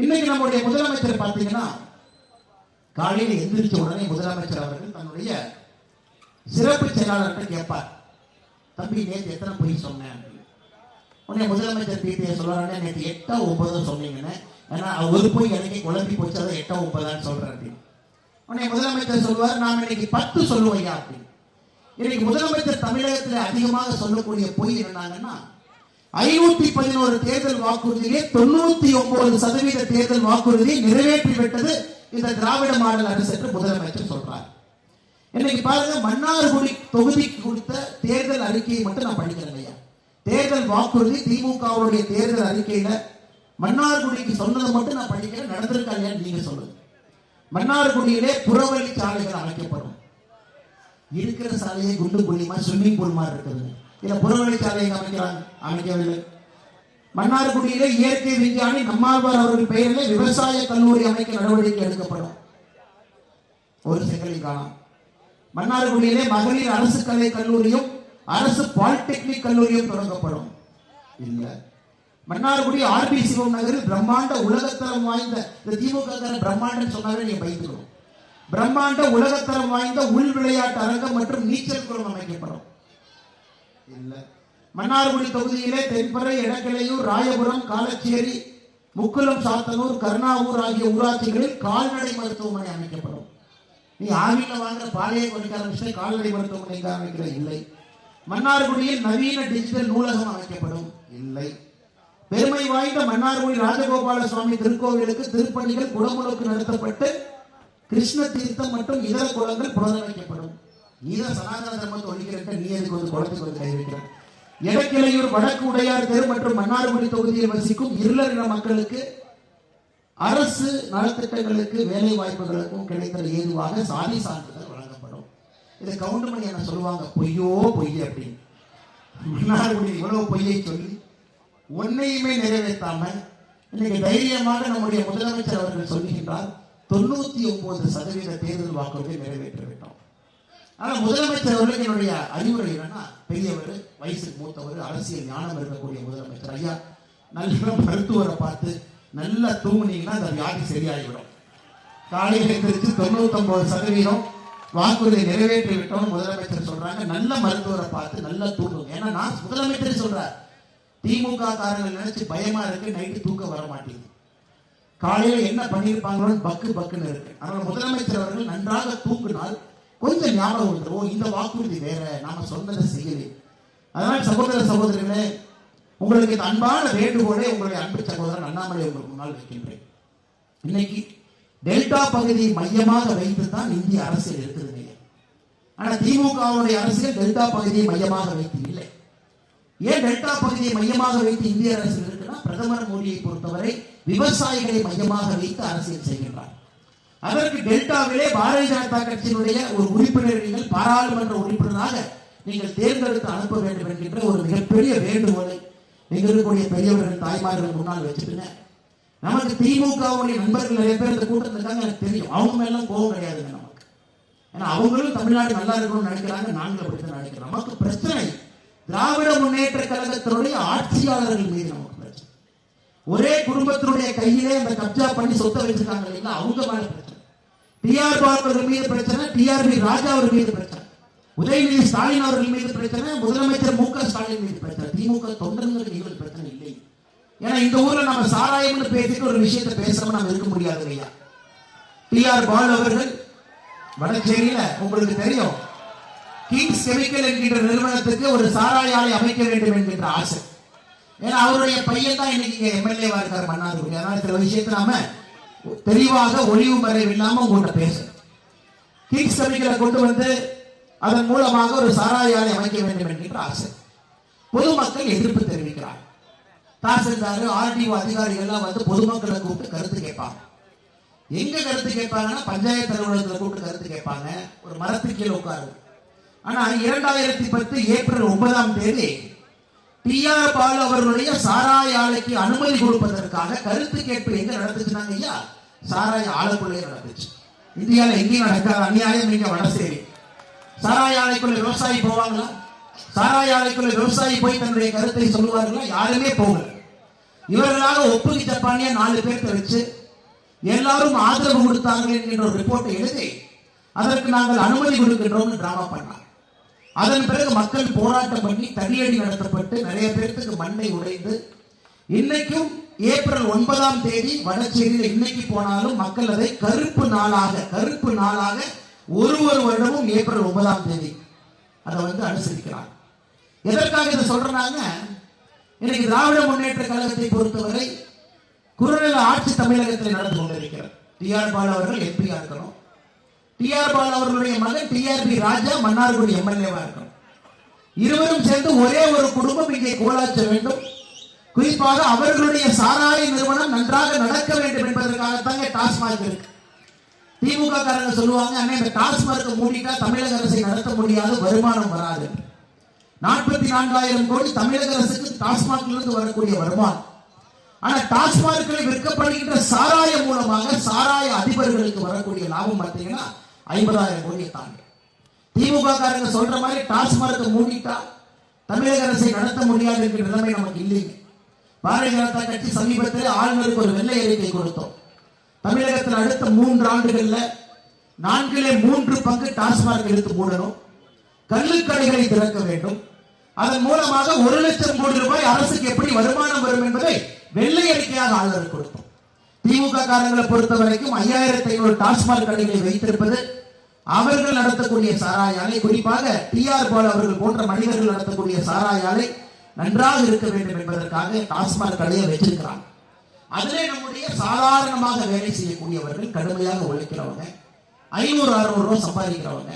இன்னைக்கு நம்முடைய முதலமைச்சர் பார்த்தீங்கன்னா காலையில் எந்திரிச்ச உடனே முதலமைச்சர் அவர்கள் தன்னுடைய சிறப்பு செயலாளர்கிட்ட கேட்பார் தம்பி நேற்று எத்தனை பொய் சொன்னேன் அப்படின்னு. உடனே முதலமைச்சர் பிபிஐ சொல்றாங்க நேற்று எட்டா ஒன்பது சொன்னீங்கன்னு ஏன்னா ஒரு பொய் எனக்கு குழம்பி போச்சு அதை எட்டா ஒன்பதான்னு சொல்றேன் அப்படின்னு. உடனே முதலமைச்சர் சொல்லுவார் நாம் இன்னைக்கு பத்து சொல்லுவையா அப்படின்னு இன்னைக்கு முதலமைச்சர் தமிழகத்தில் அதிகமாக சொல்லக்கூடிய பொய் என்னன்னாங்கன்னா ஐநூத்தி பதினோரு தேர்தல் வாக்குறுதியிலே தொண்ணூத்தி ஒன்பது சதவீத தேர்தல் வாக்குறுதியை நிறைவேற்றி விட்டது இந்த திராவிட மாடல் அரசு என்று முதலமைச்சர் சொல்றார். இன்னைக்கு பாருங்க மன்னார்குடி தொகுதிக்கு கொடுத்த தேர்தல் அறிக்கையை மட்டும் நான் படிக்கிறேன் ஐயா. தேர்தல் வாக்குறுதி திமுகவுடைய தேர்தல் அறிக்கையில மன்னார்குடிக்கு சொன்னதை மட்டும் நான் படிக்கிறேன் நடந்திருக்கா நீங்க சொல்லுங்க. மன்னார்குடியிலே புறவழி சாலைகள் அமைக்கப்படும். இருக்கிற சாலையை குண்டு குழிமா ஸ்விம்மிங் பூல் மாதிரி இருக்குது. இல்ல புறவழி அமைக்கிறாங்க அமைக்கவில்லை மன்னார்குடியிலே இயற்கை விஞ்ஞானி நம்மாழ்வார் அவர்கள் பெயரில் விவசாய கல்லூரி அமைக்க நடவடிக்கை எடுக்கப்படும். ஒரு செங்கலில் காணாம் மன்னார்குடியிலே மகளிர் அரசு கலை கல்லூரியும் அரசு பாலிடெக்னிக் கல்லூரியும் தொடங்கப்படும். இல்ல. மன்னார்குடி ஆர்பி சிவம் நகரில் பிரம்மாண்ட உலகத்தரம் வாய்ந்த இந்த திமுக பிரம்மாண்டம் சொன்னாவே நீங்க பயந்துக்கணும் பிரம்மாண்ட உலகத்தரம் வாய்ந்த உள் விளையாட்டு அரங்கம் மற்றும் நீச்சல் குளம் அமைக்கப்படும். இல்லை. மன்னார்குடி தொகுதியிலே தென்பறை எடக்கிளையூர் ராயபுரம் காலச்சேரி முக்குளம் சாத்தனூர் கருணாவூர் ஆகிய ஊராட்சிகளில் கால்நடை மருத்துவமனை அமைக்கப்படும். நீ ஆவியில் வாங்குற பாலையை குறைக்க ஆரம்பிச்சு கால்நடை மருத்துவமனை அமைக்கிற இல்லை. மன்னார்குடியில் நவீன டிஜிட்டல் நூலகம் அமைக்கப்படும்? இல்லை. பெருமை வாய்ந்த மன்னார்குடி ராஜகோபால சுவாமி திருக்கோவிலுக்கு திருப்பணிகள் குடமுழுக்கு நடத்தப்பட்டு கிருஷ்ண தீர்த்தம் மற்றும் இதர குளங்கள் புனரமைக்கப்படும். நீதான் சனாதன தர்மத்தை ஒழிக்கிறக்க நீ எதுக்கு வந்து குளத்துக்கு வந்து கை வைக்கிற? வடக்கு உடையார் தெரு மற்றும் மன்னார்குடி தொகுதியில் வசிக்கும் இருளர் இன மக்களுக்கு அரசு நலத்திட்டங்களுக்கு வேலை வாய்ப்புகளுக்கும் கிடைத்தல் ஏதுவாக சாதி சான்றிதழ் வழங்கப்படும். இதை கவுண்டமணி என்ன சொல்லுவாங்க? பொய்யோ பொய் அப்படின்னு மன்னார்குடி இவ்வளவு பொய்யை சொல்லி ஒன்னையுமே நிறைவேற்றாம இன்னைக்கு தைரியமாக நம்முடைய முதலமைச்சர் அவர்கள் சொல்லுகின்றார் தொண்ணூத்தி ஒன்பது சதவீத தேர்தல் வாக்குறுதியை நிறைவேற்றி ஆனா முதலமைச்சர் அவர்கள் என்னுடைய அறிவுரை என்னன்னா பெரியவர் வயசுக்கு மூத்தவர் அரசியல் ஞானம் இருக்கக்கூடிய முதலமைச்சர் ஐயா நல்ல மருத்துவரை பார்த்து நல்லா தூங்குனீங்கன்னா அந்த வியாதி சரியாகிவிடும் காலையில் எழுந்திரிச்சு தொண்ணூத்தொன்பது சதவீதம் வாக்குறுதியை நிறைவேற்றி விட்டோம் முதலமைச்சர் சொல்றாங்க. நல்ல மருத்துவரை பார்த்து நல்லா தூங்குங்க. ஏன்னா நான் முதலமைச்சர் சொல்றார் திமுக காரர்கள் நினைச்சு பயமா இருக்கு நைட்டு தூக்கம் வர மாட்டேங்குது. காலையில் என்ன பண்ணியிருப்பாங்களோன்னு பக்கு பக்குன்னு இருக்கு. ஆனால் முதலமைச்சர் அவர்கள் நன்றாக தூக்குனால் கொஞ்சம் ஞாபகம் வந்துடும் ஓ இந்த வாக்குறுதி வேற. நாம சொன்னதை செய்யவே. அதனால் சகோதர சகோதரிகளே உங்களுக்கு இந்த அன்பான வேண்டுகோளை உங்களுடைய அன்பு சகோதரன் அண்ணாமலை உங்களுக்கு முன்னால் வைக்கின்றேன். இன்னைக்கு டெல்டா பகுதியை மையமாக வைத்து தான் இந்திய அரசியல் இருக்குது ஆனா திமுகவுடைய அரசியல் டெல்டா பகுதியை மையமாக வைத்து இல்லை. ஏன் டெல்டா பகுதியை மையமாக வைத்து இந்திய அரசியல் இருக்குன்னா பிரதமர் மோடியை பொறுத்தவரை விவசாயிகளை மையமாக வைத்து அரசியல் செய்கின்றார். அதற்கு டெல்டாவிலே பாரதிய ஜனதா கட்சியினுடைய ஒரு உறுப்பினர் நீங்கள் பாராளுமன்ற உறுப்பினராக நீங்கள் தேர்ந்தெடுத்து அனுப்ப வேண்டும் என்கின்ற ஒரு மிகப்பெரிய வேண்டுகோளை இங்க பெரியவர்கள் தாய்மார்கள் முன்னால் வச்சுட்டுங்க. நமக்கு திமுகவுடைய நண்பர்கள் நிறைய பேர் இந்த கூட்டத்தில் இருக்காங்க எனக்கு தெரியும். அவங்க மேலாம் கோபம் கிடையாதுங்க நமக்கு. ஏன்னா அவங்களும் தமிழ்நாடு நல்லா இருக்கணும்னு நினைக்கிறாங்க நாங்கள் அப்படித்தான் நினைக்கிறோம். நமக்கு பிரச்சனை திராவிட முன்னேற்ற கழகத்தினுடைய ஆட்சியாளர்கள் மீது நமக்கு பிரச்சனை. ஒரே குடும்பத்தினுடைய கையிலே அந்த கப்ஜா பண்ணி சொத்தை வச்சிருக்காங்க இல்லைங்களா? அவங்க மேல பிரச்சனை. டிஆர் பாபு அவர்கள் மீது பிரச்சனை டிஆர்பி ராஜா அவர்கள் மீது பிரச்சனை. உதயநிதி ஸ்டாலின் அவர்கள் மீது பிரச்சனை முதலமைச்சர் மு க ஸ்டாலின் மீது பிரச்சனை. திமுக தொண்டர்களுக்கு நீங்கள் பிரச்சனை இல்லை. ஏன்னா இந்த ஊர்ல நம்ம சாராயம்னு பேசிட்டு ஒரு விஷயத்தை பேசாம நம்ம இருக்க முடியாது ஐயா டிஆர் பால் அவர்கள் வடச்சேரியில உங்களுக்கு தெரியும் கிங்ஸ் கெமிக்கல் என்கின்ற நிறுவனத்துக்கு ஒரு சாராய ஆலை அமைக்க வேண்டும் என்கின்ற ஆசை. ஏன்னா அவருடைய பையன் தான் இன்னைக்கு எம்எல்ஏவா இருக்கார் மன்னார்குடி. அதனால சில விஷயத்தை நாம தெளிவாக ஒளிவு மறைவு இல்லாம உங்கள்கிட்ட பேசணும் கிங்ஸ் சபைகளை கொண்டு வந்து அதன் மூலமாக ஒரு சாராய ஆலை அமைக்க வேண்டும் என்கின்ற ஆசை. பொதுமக்கள் எதிர்ப்பு தெரிவிக்கிறார் தாசில்தார் ஆர்டிஓ அதிகாரிகள் எல்லாம் வந்து பொதுமக்களை கூப்பிட்டு கருத்து கேட்பாங்க. எங்க கருத்து கேட்பாங்கன்னா பஞ்சாயத்து அலுவலகத்தில் கூப்பிட்டு கருத்து கேட்பாங்க. ஒரு மரத்துக்கு கீழே உட்காரு ஆனா இரண்டாயிரத்தி பத்து ஏப்ரல் ஒன்பதாம் தேதி டிஆர் பாலு அவர்களுடைய சாராய ஆலைக்கு அனுமதி கொடுப்பதற்காக கருத்து கேட்பு எங்க நடந்துச்சுனாங்க ஐயா? சாராய ஆலைக்குள்ளே நடந்துச்சு. இந்தியாவில் எங்கேயும் நடக்காத அநியாயம் இங்க வடசேரி சாராய ஆலைக்குள்ள விவசாயி போவாங்களா? சாராய ஆலைக்குள்ள விவசாயி போய் தன்னுடைய கருத்தை சொல்லுவார்களா? யாருமே போகல. இவர்களாக ஒப்புகை ஜப்பானியா நாலு பேர்த்த வச்சு எல்லாரும் ஆதரவு கொடுத்தார்கள் என்கின்ற ஒரு ரிப்போர்ட்டை எழுதி அதற்கு நாங்கள் அனுமதி கொடுக்கின்றோம் டிராமா பண்ணலாம் அதன் பிறகு மக்கள் போராட்டம் பண்ணி தடியடி நடத்தப்பட்டு நிறைய பேர்த்துக்கு மண்ணை உடைந்து இன்னைக்கும் ஏப்ரல் ஒன்பதாம் தேதி வடச்சேரியில் இன்னைக்கு போனாலும் மக்கள் அதை கருப்பு நாளாக கருப்பு நாளாக ஒரு ஒரு வருடமும் ஏப்ரல் ஒன்பதாம் தேதி அதை வந்து அனுசரிக்கிறாங்க. எதற்காக இதை சொல்றாங்க? இன்னைக்கு திராவிட முன்னேற்ற கழகத்தை பொறுத்தவரை குறுநில ஆட்சி தமிழகத்தில் நடந்து கொண்டிருக்கிறார் டிஆர் பாலு அவர்கள் எம்பியா இருக்கணும். டிஆர்பால் அவர்களுடைய மகன் டிஆர்பி ராஜா மன்னார்குடி எம்எல்ஏவா இருக்கும் இருவரும் சேர்ந்து ஒரே ஒரு குடும்பம் இங்கே கோலாச்ச வேண்டும். குறிப்பாக அவர்களுடைய சாராய நிறுவனம் நன்றாக நடக்க வேண்டும் என்பதற்காகத்தாங்க டாஸ்மாக் இருக்கு. திமுக காரங்க சொல்லுவாங்க அண்ணே இந்த டாஸ்மார்க்கை மூடிட்டா தமிழக அரசை நடத்த முடியாது வருமானம் வராது. நாற்பத்தி நான்காயிரம் கோடி தமிழக அரசுக்கு டாஸ்மாக்ல இருந்து வரக்கூடிய வருமானம். ஆனா டாஸ்மார்க்கில் விற்கப்படுகின்ற சாராயம் மூலமாக சாராய அதிபர்களுக்கு வரக்கூடிய லாபம் பார்த்தீங்கன்னா ஐம்பதாயிரம் கோடி தாண்டி திமுக காரங்க சொல்ற மாதிரி டாஸ்மார்க்கை மூடிட்டா தமிழக அரசை நடத்த முடியாது என்கிற நிலைமை நமக்கு இல்லைங்க. பாரதிய ஜனதா கட்சி சமீபத்தில் ஆளுநருக்கு ஒரு வெள்ளை அறிக்கை கொடுத்தோம். தமிழகத்தில் அடுத்த மூன்று ஆண்டுகள்ல நான்கிலே மூன்று பங்கு டாஸ்மார்க் எடுத்து மூடணும். கள்ளுக்கடைகளை திறக்க வேண்டும். அதன் மூலமாக ஒரு லட்சம் கோடி ரூபாய் அரசுக்கு எப்படி வருமானம் வரும் என்பதை வெள்ளை அறிக்கையாக ஆளுநர் கொடுத்தோம். திமுக காரங்களை பொறுத்த வரைக்கும் ஐயாயிரத்தி ஐநூறு டாஸ்மாக் கடைகளை வைத்திருப்பது அவர்கள் நடத்தக்கூடிய சாராய ஆலை குறிப்பாக டிஆர் பால் அவர்கள் போன்ற மனிதர்கள் நடத்தக்கூடிய சாராய ஆலை நன்றாக இருக்க வேண்டும் என்பதற்காக டாஸ்மாக் கடையை வச்சிருக்கிறாங்க. அதிலே நம்முடைய சாதாரணமாக வேலை செய்யக்கூடியவர்கள் கடுமையாக உழைக்கிறவங்க ஐநூறு அறுநூறு ரூபாய் சம்பாதிக்கிறவங்க.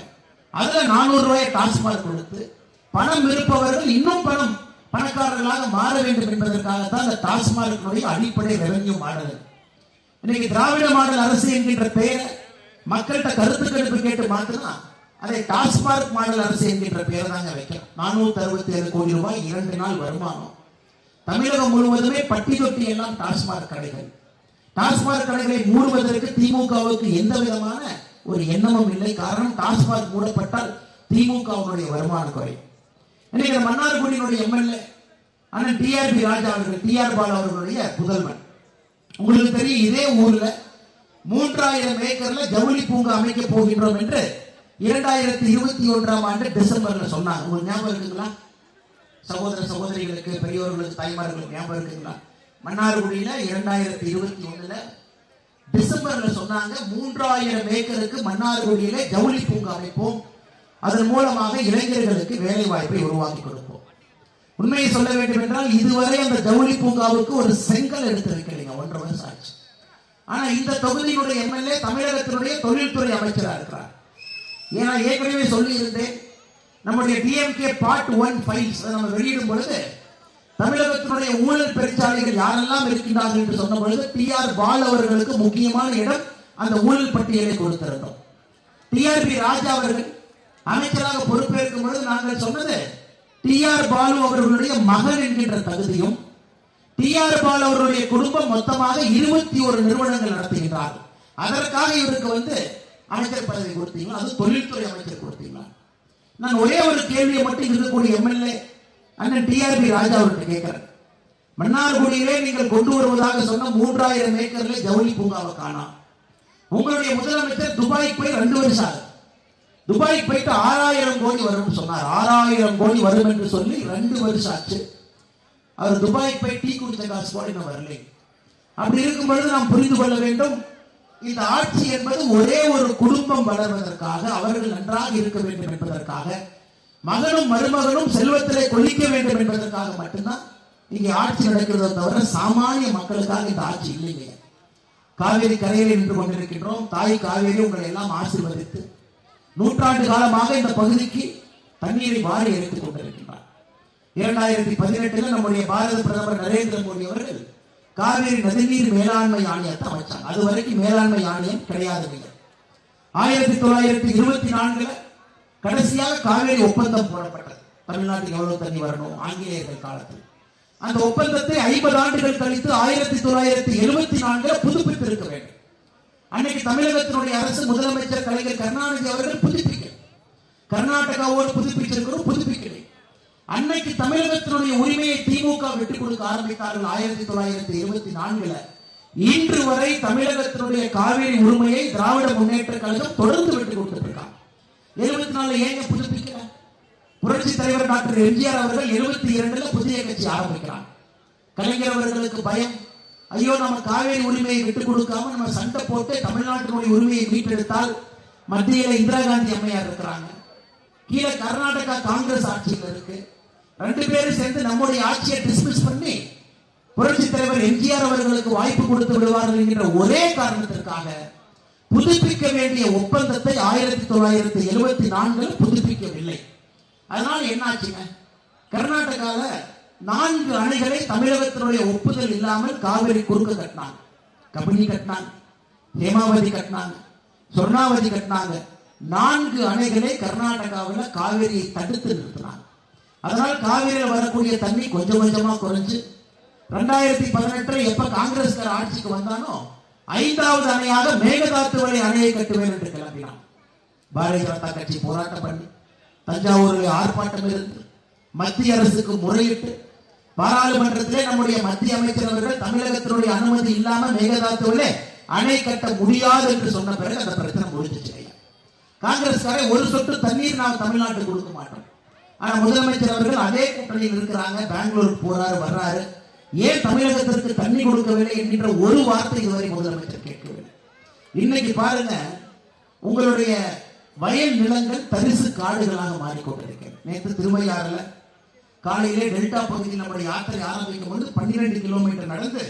அதுல நானூறு ரூபாய் டாஸ்மாக் கொடுத்து பணம் இருப்பவர்கள் இன்னும் பணம் பணக்காரர்களாக மாற வேண்டும் என்பதற்காகத்தான் அந்த டாஸ்மார்க்கினுடைய அடிப்படை ரெவென்யூ மாடல் இன்னைக்கு திராவிட மாடல் அரசு என்கின்ற பெயரை மக்கள்கிட்ட கருத்து கணிப்பு கேட்டு மாத்தினா அதை டாஸ்மார்க் மாடல் அரசு என்கின்ற பெயரை தாங்க வைக்கிறோம். நானூத்தி அறுபத்தி ஏழு கோடி ரூபாய் இரண்டு நாள் வருமானம். தமிழகம் முழுவதுமே பட்டி தொட்டி எல்லாம் டாஸ்மாக் கடைகள். டாஸ்மாக் கடைகளை மூடுவதற்கு திமுகவுக்கு எந்த விதமான ஒரு எண்ணமும் இல்லை. காரணம் டாஸ்மாக் மூடப்பட்டால் திமுகவுடைய வருமானம் குறையும். இன்னைக்கு மன்னார்குடியினுடைய எம்எல்ஏ ஆனால் டிஆர்பி ராஜா அவர்கள் டிஆர் பாலா அவர்களுடைய புதல்வன். உங்களுக்கு தெரியும் இதே ஊர்ல மூன்றாயிரம் ஏக்கர்ல ஜவுளி பூங்கா அமைக்க போகின்றோம் என்று இரண்டாயிரத்தி இருபத்தி ஒன்றாம் ஆண்டு டிசம்பர்ல சொன்னாங்க. உங்களுக்கு ஞாபகம் இருக்குங்களா? சகோதர சகோதரிகளுக்கு பெரியோர்களுக்கு தாய்மார்களுக்கு ஞாபகம் இருக்குங்களா? மன்னார்குடியில இரண்டாயிரத்தி இருபத்தி ஒண்ணுல டிசம்பர்ல சொன்னாங்க மூன்றாயிரம் ஏக்கருக்கு மன்னார்குடியில ஜவுளி பூங்கா அமைப்போம். அதன் மூலமாக இளைஞர்களுக்கு வேலை வாய்ப்பை உருவாக்கி கொடுப்போம். உண்மையை சொல்ல வேண்டும் என்றால் இதுவரை அந்த ஜவுளி பூங்காவுக்கு ஒரு செங்கல் எடுத்து வைக்கலைங்க ஒன்றரை வருஷம் ஆச்சு. ஆனா இந்த தொகுதியினுடைய எம்எல்ஏ தமிழகத்தினுடைய தொழில்துறை அமைச்சராக இருக்கிறார். ஏன்னா ஏற்கனவே சொல்லி இருந்தேன் நம்முடைய டிஎம்கே பார்ட் ஒன் ஃபைல்ஸ் நம்ம வெளியிடும் பொழுது தமிழகத்தினுடைய ஊழல் பெருச்சாலைகள் யாரெல்லாம் இருக்கின்றார்கள் என்று சொன்ன பொழுது டி ஆர் பால் அவர்களுக்கு முக்கியமான இடம் அந்த ஊழல் பட்டியலை கொடுத்திருந்தோம். டிஆர்பி ராஜா அவர்கள் அமைச்சராக பொறுப்பேற்கும் பொழுது நாங்கள் சொன்னது டி ஆர் பாலு அவர்களுடைய மகன் என்கின்ற தகுதியும் டி ஆர் பாலு அவருடைய குடும்பம் மொத்தமாக இருபத்தி ஒரு நிறுவனங்கள் நடத்துகின்றார்கள். அதற்காக இவருக்கு வந்து அமைச்சர் பதவி கொடுத்தீங்களா? அது தொழில்துறை அமைச்சர் கொடுத்தீங்களா? நான் ஒரே ஒரு கேள்வியை மட்டும் இருக்கக்கூடிய எம்எல்ஏ அண்ணன் டிஆர்பி ராஜா அவர்கிட்ட கேட்கிறேன். மன்னார்குடியிலே நீங்கள் கொண்டு வருவதாக சொன்ன மூன்றாயிரம் ஏக்கர்ல ஜவுளி பூங்காவை காணோம். உங்களுடைய முதலமைச்சர் துபாய்க்கு போய் ரெண்டு வருஷம் ஆகுது. துபாய்க்கு போயிட்டு ஆறாயிரம் கோடி வரும்னு சொன்னார். ஆறாயிரம் கோடி வரும் என்று சொல்லி ரெண்டு வருஷம் ஆச்சு. அவர் துபாய்க்கு போய் டீ குடித்த காசு கூட இன்னும் வரலை. அப்படி இருக்கும் பொழுது நாம் புரிந்து கொள்ள வேண்டும் இந்த ஆட்சி என்பது ஒரே ஒரு குடும்பம் வளர்வதற்காக அவர்கள் நன்றாக இருக்க வேண்டும் என்பதற்காக மகனும் மருமகனும் செல்வத்திலே கொல்லிக்க வேண்டும் என்பதற்காக மட்டும்தான் இங்கே ஆட்சி நடக்கிறத தவிர சாமானிய மக்களுக்காக இந்த ஆட்சி இல்லைங்க. காவேரி கரையில் நின்று கொண்டிருக்கின்றோம். தாய் காவேரி உங்களை எல்லாம் ஆசீர்வதித்து நூற்றாண்டு காலமாக இந்த பகுதிக்கு தண்ணீரை வாரி எடுத்துக் கொண்டிருக்கிறேன் இரண்டாயிரத்தி பதினெட்டுல நம்முடைய பாரத பிரதமர் நரேந்திர மோடி அவர்கள் காவிரி நதிநீர் மேலாண்மை ஆணையத்தை அமைச்சாங்க அது வரைக்கும் மேலாண்மை ஆணையம் கிடையாது ஆயிரத்தி தொள்ளாயிரத்தி இருபத்தி நான்குல கடைசியாக காவேரி ஒப்பந்தம் போடப்பட்டது. தமிழ்நாட்டுக்கு எவ்வளவு தண்ணி வரணும்? ஆங்கிலேயர்கள் காலத்தில். அந்த ஒப்பந்தத்தை ஐம்பது ஆண்டுகள் கழித்து ஆயிரத்தி தொள்ளாயிரத்தி எழுபத்தி நான்குல புதுப்பித்து இருக்க வேண்டும். அன்னைக்கு தமிழகத்தினுடைய அரசு முதலமைச்சர் கலைஞர் கருணாநிதி அவர்கள் புதுப்பிக்க கர்நாடகாவோடு புதுப்பிச்சிருக்கிறோம் புதுப்பிக்கலை. அன்னைக்கு தமிழகத்தினுடைய உரிமையை திமுக விட்டுக் கொடுக்க ஆரம்பித்தார்கள் ஆயிரத்தி தொள்ளாயிரத்தி இருபத்தி நான்குல. இன்று வரை தமிழகத்தினுடைய காவேரி உரிமையை திராவிட முன்னேற்ற கழகம் தொடர்ந்து விட்டுக் கொடுத்துட்டு இருக்காங்க எழுபத்தி நாலுல ஏங்க புதுப்பிக்கல? புரட்சி தலைவர் டாக்டர் எம்ஜிஆர் அவர்கள் எழுபத்தி இரண்டுல புதிய கட்சி ஆரம்பிக்கிறார் கலைஞர் அவர்களுக்கு பயம். ஐயோ நம்ம காவேரி உரிமையை விட்டுக் கொடுக்காம நம்ம சண்டை போட்டு தமிழ்நாட்டினுடைய உரிமையை மீட்டெடுத்தால் மத்தியில இந்திரா காந்தி அம்மையார் இருக்கிறாங்க. கீழே கர்நாடகா காங்கிரஸ் ஆட்சியில் இருக்கு. ரெண்டு பேரும் சேர்ந்து நம்முடைய ஆட்சியை டிஸ்மிஸ் பண்ணி புரட்சி தலைவர் எம்ஜிஆர் அவர்களுக்கு வாய்ப்பு கொடுத்து விடுவார்கள் என்கிற ஒரே காரணத்திற்காக புதுப்பிக்க வேண்டிய ஒப்பந்தத்தை ஆயிரத்தி தொள்ளாயிரத்தி எழுபத்தி நான்கில் புதுப்பிக்கவில்லை. அதனால என்னாச்சுங்க? கர்நாடகால நான்கு அணைகளை தமிழகத்தினுடைய ஒப்புதல் இல்லாமல் காவிரி குறுக்க கட்டினாங்க. கபினி கட்டினாங்க. ஹேமாவதி கட்டினாங்க. சொர்ணாவதி கட்டினாங்க. நான்கு அணைகளை கர்நாடகாவில் காவிரியை தடுத்து நிறுத்தினாங்க. அதனால் காவிரியில் வரக்கூடிய தண்ணி கொஞ்சம் கொஞ்சமா குறைஞ்சு ரெண்டாயிரத்தி பதினெட்டுல எப்ப காங்கிரஸ் ஆட்சிக்கு வந்தானோ ஐந்தாவது அணையாக மேகதாத்து வரை அணையை கட்டுவேன் என்று கிளம்பினான். பாரதிய ஜனதா கட்சி போராட்டம் பண்ணி தஞ்சாவூரில் ஆர்ப்பாட்டம் இருந்து மத்திய அரசுக்கு முறையிட்டு பாராளுமன்றத்திலே நம்முடைய மத்திய அமைச்சர் அவர்கள் தமிழகத்தினுடைய அனுமதி இல்லாம மேகதாத்துவிலே அணை கட்ட முடியாது என்று சொன்ன பிறகு அந்த பிரச்சனை முடிஞ்சிச்சு ஐயா. காங்கிரஸ்காரை ஒரு சொட்டு தண்ணீர் நாம் தமிழ்நாட்டுக்கு கொடுக்க மாட்டோம் ஆனா முதலமைச்சர் அவர்கள் அதே கூட்டணியில் இருக்கிறாங்க. பெங்களூருக்கு போறாரு வர்றாரு. ஏன் தமிழகத்திற்கு தண்ணி கொடுக்கவில்லை என்கின்ற ஒரு வார்த்தை இதுவரை முதலமைச்சர் கேட்கவில்லை. இன்னைக்கு பாருங்க உங்களுடைய வயல் நிலங்கள் தரிசு காடுகளாக மாறிக்கொண்டிருக்கிறது. நேற்று திருவையாறுல காலையிலே டெல்டா பகுதியில் நம்முடைய யாத்திரை ஆரம்பிக்கும் போது பன்னிரெண்டு கிலோமீட்டர் நடந்து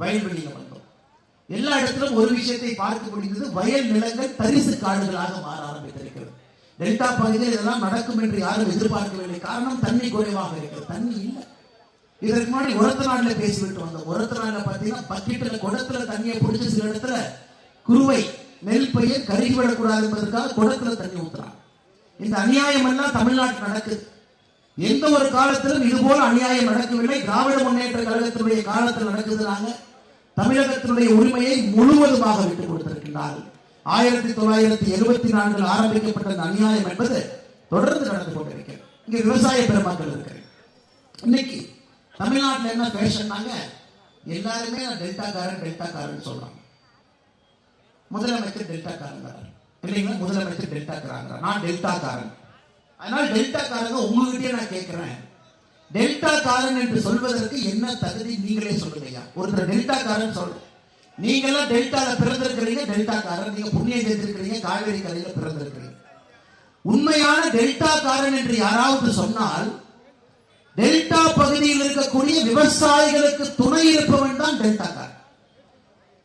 வயல்வெளியில் வந்தோம். எல்லா இடத்திலும் ஒரு விஷயத்தை பார்க்க முடிந்தது வயல் நிலங்கள் தரிசு காடுகளாக மாற ஆரம்பித்திருக்கிறது. டெல்டா பகுதியில் இதெல்லாம் நடக்கும் என்று யாரும் எதிர்பார்க்கவில்லை. காரணம் தண்ணி குறைவாக இருக்கு தண்ணி இல்லை. இதற்கு முன்னாடி உரத்த நாடுல பேசிவிட்டு வந்தோம். உரத்த நாடுல பாத்தீங்கன்னா பக்கெட்ல குடத்துல தண்ணியை பிடிச்சி சில இடத்துல குருவை நெல் பயிர் கருகி விடக்கூடாது என்பதற்காக குடத்துல தண்ணி ஊத்துறாங்க. இந்த அநியாயம் எல்லாம் தமிழ்நாட்டில் நடக்குது. எந்த ஒரு காலத்திலும் இது போல அநியாயம் நடக்கவில்லை. திராவிட முன்னேற்ற கழகத்தினுடைய காலத்தில் நடக்குதுனாங்க. தமிழகத்தினுடைய உரிமையை முழுவதுமாக விட்டுக் கொடுத்திருக்கின்றார்கள். ஆயிரத்தி தொள்ளாயிரத்தி எழுபத்தி நான்கில் ஆரம்பிக்கப்பட்ட அநியாயம் என்பது தொடர்ந்து நடந்து கொண்டிருக்கிறது. இங்க விவசாய பெருமக்கள் இருக்கிறது இன்னைக்கு தமிழ்நாட்டில் என்ன பேஷன்னாங்க? எல்லாருமே நான் டெல்டாக்காரன் டெல்டாக்காரன் சொல்றாங்க. முதலமைச்சர் டெல்டாக்காரங்கிறார் இல்லைங்களா? முதலமைச்சர் டெல்டாக்காரங்கிறார் நான் டெல்டாக்காரன். அதனால டெல்டாக்காரங்க உங்ககிட்டயே நான் கேட்கிறேன். டெல்டாக்காரன் என்று சொல்வதற்கு என்ன தகுதி நீங்களே சொல்லுங்க ஒருத்தர் டெல்டாக்காரன் சொல்றேன் நீங்களாம் டெல்டால பிறந்திருக்கிறீங்க டெல்டாக்காரன் நீங்க புண்ணியம் சேர்ந்திருக்கிறீங்க காவேரி கரையில பிறந்திருக்கிறீங்க. உண்மையான டெல்டாக்காரன் என்று யாராவது சொன்னால் டெல்டா பகுதியில் இருக்கக்கூடிய விவசாயிகளுக்கு துணை இருப்பவன் தான் டெல்டாக்காரன்.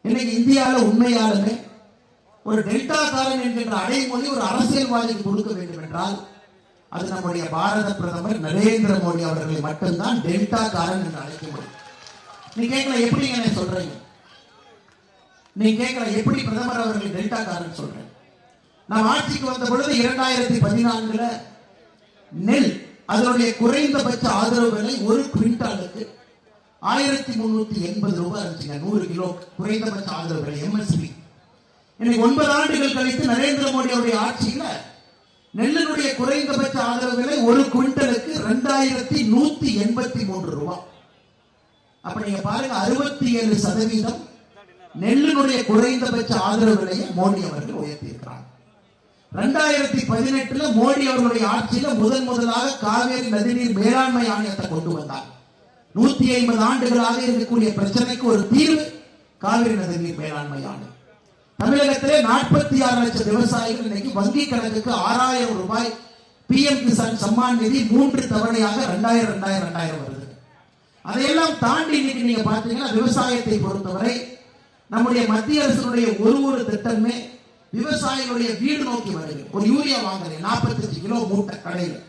இன்னைக்கு இந்தியாவில் உண்மையாலுமே ஒரு டெல்டாக்காரன் என்கின்ற அடைமொழி ஒரு அரசியல்வாதிக்கு கொடுக்க வேண்டும் என்றால் அது நம்முடைய பாரத பிரதமர் நரேந்திர மோடி அவர்களை மட்டும்தான் டெல்டாக்காரன் என்று அழைக்க முடியும். நீ கேட்கல எப்படி என்ன சொல்றீங்க? நீ கேட்கல எப்படி பிரதமர் அவர்கள் டெல்டாக்காரன் சொல்றேன். நாம் ஆட்சிக்கு வந்த பொழுது இரண்டாயிரத்தி பதினான்குல நெல் அதனுடைய குறைந்தபட்ச ஆதரவு விலை ஒரு குவிண்டாலுக்கு ஆயிரத்தி முன்னூத்தி எண்பது ரூபாய் இருந்துச்சுங்க நூறு கிலோ குறைந்தபட்ச ஆதரவு விலை எம்எஸ்பி இன்னைக்கு ஒன்பது ஆண்டுகள் கழித்து நரேந்திர மோடியுடைய ஆட்சியில நெல்லினுடைய குறைந்தபட்ச ஆதரவு விலை ஒரு குவிண்டலுக்கு ரெண்டாயிரத்தி நூத்தி எண்பத்தி மூன்று ரூபாய். அப்ப நீங்க பாருங்க அறுபத்தி ஏழு சதவீதம் நெல்லினுடைய குறைந்தபட்ச ஆதரவு விலையை மோடி அவர்கள் உயர்த்தியிருக்கிறார். ரெண்டாயிரத்தி பதினெட்டுல மோடி அவர்களுடைய ஆட்சியில முதன் முதலாக காவேரி நதிநீர் மேலாண்மை ஆணையத்தை கொண்டு வந்தார். நூத்தி ஐம்பது ஆண்டுகளாக இருக்கக்கூடிய பிரச்சனைக்கு ஒரு தீர்வு காவிரி நதிநீர் மேலாண்மை ஆணையம். தமிழகத்திலே நாற்பத்தி ஆறு லட்சம் விவசாயிகள் இன்னைக்கு வங்கி கணக்குக்கு ஆறாயிரம் ரூபாய் பிஎம் கிசான் சம்மான் நிதி மூன்று தவணையாக ரெண்டாயிரம் ரெண்டாயிரம் ரெண்டாயிரம் வருது. அதையெல்லாம் தாண்டி இன்னைக்கு நீங்க பாத்தீங்கன்னா விவசாயத்தை பொறுத்தவரை நம்முடைய மத்திய அரசினுடைய ஒரு ஒரு திட்டமே விவசாயிகளுடைய வீடு நோக்கி வருது ஒரு யூரியா வாங்குறேன் நாற்பத்தஞ்சு கிலோ மூட்டை கடையில்.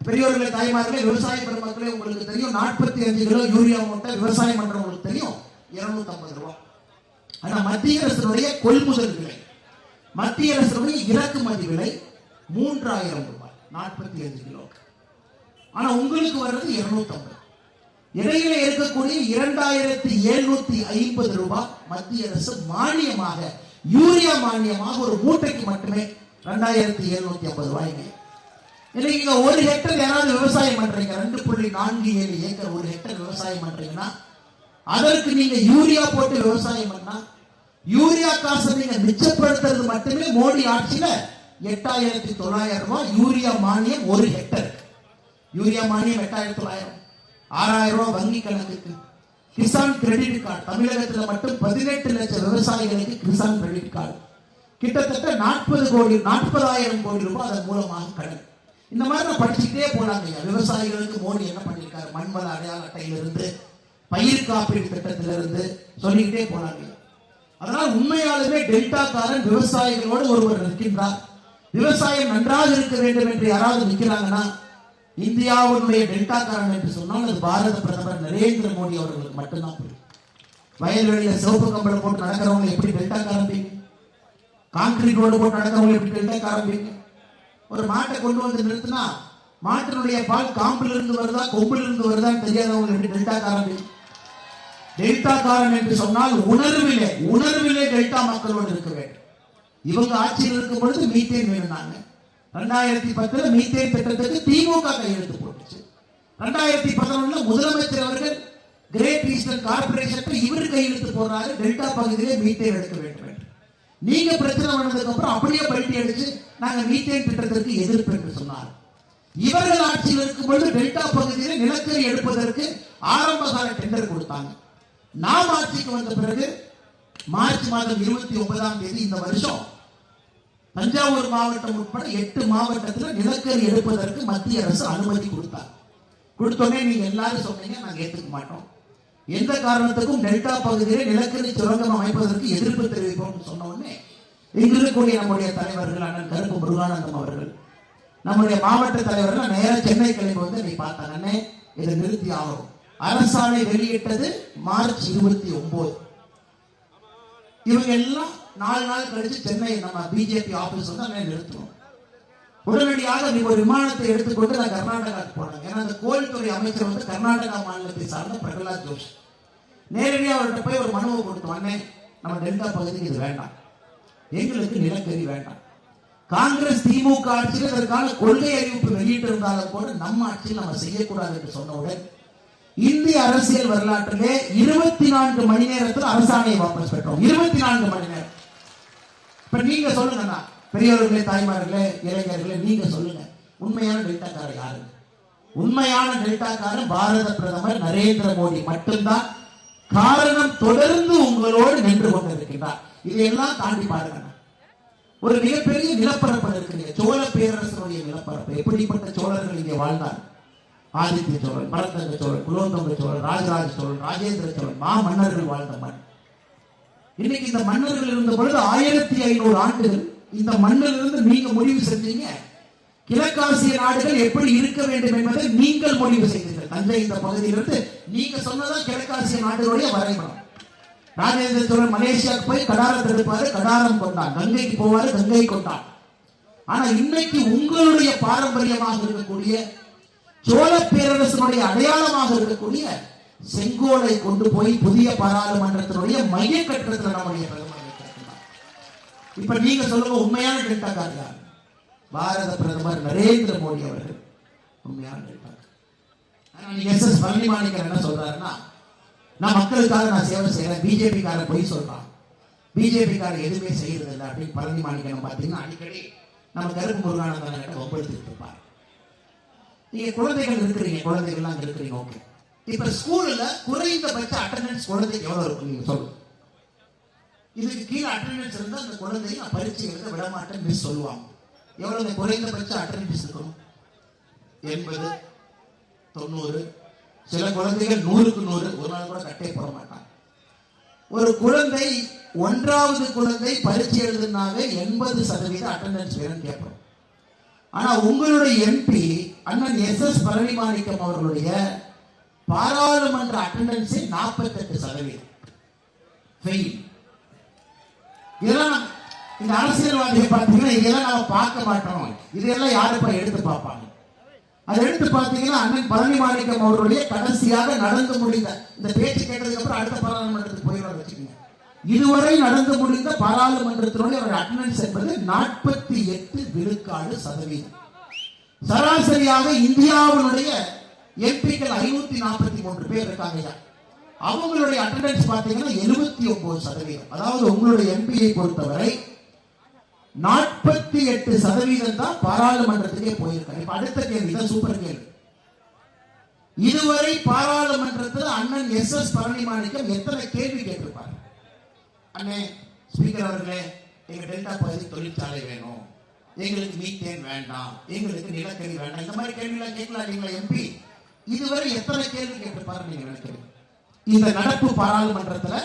பெரியவர்களே தாய்மார்களே விவசாய பெருமக்களே உங்களுக்கு தெரியும் நாற்பத்தி அஞ்சு கிலோ யூரியா மூட்டை விவசாயம் பண்றவங்களுக்கு தெரியும். இருநூத்தி ஐம்பது ரூபா. ஆனா மத்திய அரசினுடைய கொள்முதல் விலை மத்திய அரசினுடைய இறக்குமதி விலை மூன்றாயிரம் ரூபாய் நாற்பத்தி அஞ்சு கிலோ. ஆனா உங்களுக்கு வர்றது இருநூத்தி ஐம்பது இடையில இருக்கக்கூடிய இரண்டாயிரத்தி எழுநூத்தி ஐம்பது ரூபாய் மத்திய அரசு மானியமாக யூரியா மானியமாக ஒரு மூட்டைக்கு மட்டுமே ரெண்டாயிரத்தி எழுநூத்தி ஐம்பது ரூபாய்ங்க இன்னைக்கு ஒரு ஹெக்டர் யாராவது விவசாயம் பண்றீங்க? ரெண்டு புள்ளி நான்கு ஏழு ஏக்கர் ஒரு ஹெக்டர் விவசாயம் பண்றீங்கன்னா அதற்கு நீங்க யூரியா போட்டு விவசாயம் பண்ணா யூரியா காசை நீங்க மிச்சப்படுத்துறது மட்டுமே மோடி ஆட்சியில எட்டாயிரத்தி தொள்ளாயிரம் ரூபாய் யூரியா மானியம் ஒரு ஹெக்டர் யூரியா மானியம் எட்டாயிரத்தி தொள்ளாயிரம். ஆறாயிரம் ரூபாய் வங்கி கணக்குக்கு கிசான் கிரெடிட் கார்டு தமிழகத்துல மட்டும் பதினெட்டு லட்சம் விவசாயிகளுக்கு கிசான் கிரெடிட் கார்டு கிட்டத்தட்ட நாற்பது கோடி நாற்பதாயிரம் கோடி ரூபாய் அதன் மூலமாக கடன். இந்த மாதிரி படிச்சுக்கிட்டே போனாங்க ஐயா. விவசாயிகளுக்கு மோடி என்ன பண்ணியிருக்காரு? மண்வள அடையாள அட்டையிலிருந்து பயிர் காப்பீடு திட்டத்திலிருந்து சொல்லிக்கிட்டே போனாங்க அதனால உண்மையாலுமே டெல்டாக்காரன் விவசாயிகளோடு ஒருவர் நிற்கின்றார். விவசாயம் நன்றாக இருக்க வேண்டும் என்று யாராவது நிற்கிறாங்கன்னா இந்தியாவுடைய டெல்டாக்காரன் என்று சொன்னால் அது பாரத பிரதமர் நரேந்திர மோடி அவர்களுக்கு மட்டும்தான் புரியும். வயல்வெளியில சிவப்பு கம்பளம் போட்டு நடக்கிறவங்க எப்படி டெல்டாக்காரன் பீங்க கான்கிரீட் ரோடு போட்டு நடக்கிறவங்க எப்படி டெல்டாக்காரன் பீங்க ஒரு மாட்டை கொண்டு வந்து நிறுத்தினா மாட்டினுடைய பால் காம்பில் இருந்து வருதா கொம்பில் இருந்து வருதான்னு தெரியாதவங்க எப்படி டெல்டாக்காரன் டெல்டா டெல்டாக்காரன் என்று சொன்னால் உணர்விலே உணர்விலே டெல்டா மக்களோடு இருக்க வேண்டும். இவங்க ஆட்சியில் இருக்கும் பொழுது மீத்தேன் வேணும்னாங்க. ரெண்டாயிரத்தி பத்துல மீத்தேன் திட்டத்துக்கு திமுக கையெழுத்து போட்டுச்சு ரெண்டாயிரத்தி பதினொன்னுல முதலமைச்சர் அவர்கள் கிரேட் ஈஸ்டர்ன் கார்பரேஷன் இவர் கையெழுத்து போடுறாரு. டெல்டா பகுதியிலே மீத்தேன் எடுக்க வேண்டும் என்று. நீங்க பிரச்சனை பண்ணதுக்கு அப்புறம் அப்படியே பல்ட்டி அடிச்சு நாங்க மீத்தேன் திட்டத்திற்கு எதிர்ப்பு என்று சொன்னார். இவர்கள் ஆட்சியில் இருக்கும் பொழுது டெல்டா பகுதியில் நிலக்கரி எடுப்பதற்கு ஆரம்ப கால டெண்டர் கொடுத்தாங்க. நாம் ஆட்சிக்கு வந்த பிறகு மார்ச் மாதம் இருபத்தி ஒன்பதாம் தேதி இந்த வருஷம் தஞ்சாவூர் மாவட்டம் உட்பட எட்டு மாவட்டத்தில் நிலக்கரி எடுப்பதற்கு மத்திய அரசு அனுமதி கொடுத்தார். கொடுத்தோடனே நீங்க எல்லாரும் சொன்னீங்க நாங்க ஏத்துக்க மாட்டோம். எந்த காரணத்துக்கும் டெல்டா பகுதியிலே நிலக்கரி சுரங்கம் அமைப்பதற்கு எதிர்ப்பு தெரிவிப்போம் சொன்ன உடனே இங்கு நம்முடைய தலைவர்கள் அண்ணன் கருப்பு முருகானந்தம் அவர்கள் நம்முடைய மாவட்ட தலைவர்கள் நேர சென்னை கிளம்பி வந்து நீ பார்த்தாங்க. அண்ணே இதை நிறுத்தி ஆகும் அரசாணை வெளியிட்டது மார்ச் இருபத்தி ஒன்பது இவங்க எல்லாம் நாலு நாள் கழிச்சு சென்னை நம்ம பிஜேபி ஆபீஸ் வந்து அங்கே நிறுத்துவோம். உடனடியாக நீ ஒரு விமானத்தை எடுத்துக்கொண்டு நான் கர்நாடகாவுக்கு போனேன் ஏன்னா அந்த கோல்துறை அமைச்சர் வந்து கர்நாடகா மாநிலத்தை சார்ந்த பிரகலாத் ஜோஷி. நேரடியாக அவர்கிட்ட போய் ஒரு மனுவை கொடுத்தோம் அண்ணே நம்ம டெல்டா பகுதிக்கு இது வேண்டாம். எங்களுக்கு நிலக்கரி வேண்டாம். காங்கிரஸ் திமுக ஆட்சியில் இதற்கான கொள்கை அறிவிப்பு வெளியிட்டிருந்தாலும் கூட நம்ம ஆட்சியில் நம்ம செய்யக்கூடாது என்று சொன்னவுடன் இந்திய அரசியல் வரலாற்றிலே இருபத்தி நான்கு மணி நேரத்தில் அரசாணையை வாபஸ் பெற்றோம். இருபத்தி நான்கு மணி நேரம். இப்ப நீங்க சொல்லுங்கண்ணா பெரியவர்களே தாய்மார்களே இளைஞர்களே நீங்க சொல்லுங்க. உண்மையான டெல்டாக்காரர் யாரு? உண்மையான டெல்டாக்காரர் பாரத பிரதமர் நரேந்திர மோடி. மட்டும்தான் காரணம் தொடர்ந்து உங்களோடு நின்று கொண்டிருக்கின்றார். இதையெல்லாம் தாண்டி பாருங்க ஒரு மிகப்பெரிய நிலப்பரப்பு இருக்குங்க. சோழ பேரரசனுடைய நிலப்பரப்பு. எப்படிப்பட்ட சோழர்கள் இங்கே வாழ்ந்தார்? ஆதித்ய சோழன் பரதங்க சோழன் குலோத்தங்க சோழன் ராஜராஜ சோழன் ராஜேந்திர சோழன் மா மன்னர்கள் வாழ்ந்த மண். இன்னைக்கு இந்த மன்னர்கள் இருந்த பொழுது ஆயிரத்தி ஐநூறு ஆண்டுகள் இந்த மண்ணிலிருந்து நீங்க முடிவு செஞ்சீங்க. கிழக்காசிய நாடுகள் எப்படி இருக்க வேண்டும் என்பதை நீங்கள் முடிவு செய்தீர்கள். தஞ்சை இந்த பகுதியிலிருந்து நீங்க சொன்னதான் கிழக்காசிய நாடுகளுடைய வரைபடம். ராஜேந்திர சோழன் மலேசியாவுக்கு போய் கடாரம் எடுப்பாரு கடாரம் கொண்டான் கங்கைக்கு போவாரு கங்கை கொண்டான் ஆனா இன்னைக்கு உங்களுடைய பாரம்பரியமாக இருக்கக்கூடிய சோழ பேரரசனுடைய அடையாளமாக இருக்கக்கூடிய செங்கோலை கொண்டு போய் புதிய பாராளுமன்றத்தினுடைய மைய கட்டடத்தில் நம்முடைய பிரதமர் இப்ப நீங்க சொல்லுங்க உண்மையான டெல்டாக்கார் யார் பாரத பிரதமர் நரேந்திர மோடி அவர்கள். உண்மையான டெல்டாக்கார் எஸ் எஸ் பழனிமாணிக்கர் என்ன சொல்றாருன்னா நான் மக்களுக்காக நான் சேவை செய்யறேன் பிஜேபி காரன் பொய் சொல்றான். பிஜேபி காரன் எதுவுமே செய்யறது இல்லை அப்படின்னு பழனி மாணிக்கம் பார்த்தீங்கன்னா அடிக்கடி நம்ம கருப்பு முருகானந்தன் கிட்ட ஒப்படைத்துட்டு இருப்பார். நீங்க குழந்தைகள் இருக்கிறீங்க குழந்தைகள்லாம் இருக்கிறீங்க ஓகே. இப்ப ஸ்கூல்ல குறைந்தபட்ச அட்டெண்டன்ஸ் குழந்தைக்கு எவ்வளவு இருக்கும் நீங்க சொல்லுங்க. இதுக்கு கீழே அட்டெண்டன்ஸ் இருந்தா அந்த குழந்தையை நான் பரீட்சை எழுத விட மாட்டேன் மிஸ் சொல்லுவாங்க. எவ்வளவு குறைந்தபட்ச அட்டண்டன்ஸ் இருக்கணும் எண்பது தொண்ணூறு சில குழந்தைகள் நூறுக்கு நூறு ஒரு நாள் கூட கட்டே போட மாட்டாங்க. ஒரு குழந்தை ஒன்றாவது குழந்தை பரீட்சை எழுதுனாவே எண்பது சதவீத அட்டெண்டன்ஸ் வேணும்னு கேட்போம். ஆனா உங்களுடைய எம்பி அண்ணன் எஸ் எஸ் பரணிமாணிக்கம் அவர்களுடைய பாராளுமன்ற அட்டெண்டன்ஸே நாற்பத்தெட்டு சதவீதம். ஃபெயில் இதெல்லாம் இந்த அரசியல்வாதியை பார்த்தீங்கன்னா இதெல்லாம் நாம பார்க்க மாட்டோம். இதெல்லாம் யாருப்பா எடுத்து பார்ப்பாங்க? அதை எடுத்து பார்த்தீங்கன்னா அண்ணன் பழனி மாணிக்கம் அவர்களுடைய கடைசியாக நடந்து முடிந்த இந்த பேச்சு கேட்டதுக்கு அப்புறம் அடுத்த பாராளுமன்றத்துக்கு போயிடுவார் வச்சுக்கோங்க. இதுவரை நடந்து முடிந்த பாராளுமன்றத்தினுடைய ஒரு அட்டண்டன்ஸ் என்பது நாற்பத்தி எட்டு விழுக்காடு சதவீதம். சராசரியாக இந்தியாவினுடைய எம்பிக்கள் ஐநூத்தி நாற்பத்தி மூன்று பேர் இருக்காங்க. அவங்களுடைய அட்டண்டன்ஸ் பாத்தீங்கன்னா எழுபத்தி ஒன்பது சதவீதம். அதாவது உங்களுடைய எம்பியை பொறுத்தவரை நாற்பத்தி எட்டு சதவீதம் தான் பாராளுமன்றத்துக்கே போயிருக்காங்க. இப்ப அடுத்த கேள்வி தான் சூப்பர் கேள்வி. இதுவரை பாராளுமன்றத்தில் அண்ணன் எஸ் எஸ் பழனிமாணிக்கம் எத்தனை கேள்வி கேட்டிருப்பார்? அண்ணே ஸ்பீக்கர் அவர்களே எங்க டெல்டா பகுதி தொழிற்சாலை வேணும். எங்களுக்கு மீத்தேன் வேண்டாம். எங்களுக்கு நிலக்கரி வேண்டாம். இந்த மாதிரி கேள்விலாம் கேட்கலாம் நீங்களா எம்பி இதுவரை எத்தனை கேள்வி கேட்டிருப்பாரு நீங்க நினைக்கிறீங்க? இந்த நடப்பு பாராளுமன்றத்துல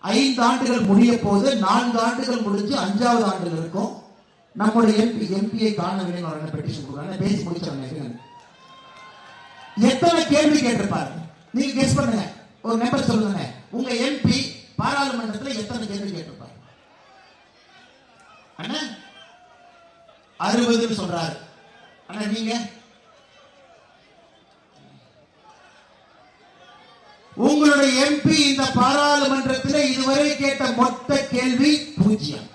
ஐந்து ஆண்டுகள் முடிய போது நான்கு ஆண்டுகள் முடிஞ்சு அஞ்சாவது ஆண்டுகள் இருக்கும். நம்முடைய எம்பி எம்பியை காணவில்லை ஒரு பெட்டிஷன் கொடுக்குறாங்க பேசி முடிச்சிடறேன் எத்தனை கேள்வி கேட்டிருப்பாரு நீங்க கேஸ் பண்ணுங்க. ஒரு நம்பர் சொல்லுங்க. உங்க எம்பி பாராளுமன்றத்தில் எத்தனை கேள்வி கேட்டிருப்பாரு அண்ணா அறுபதுன்னு சொல்றாரு. அண்ணா நீங்க? உங்களுடைய எம்பி இந்த பாராளுமன்றத்தில் இதுவரை கேட்ட மொத்த கேள்வி பூஜ்ஜியம்.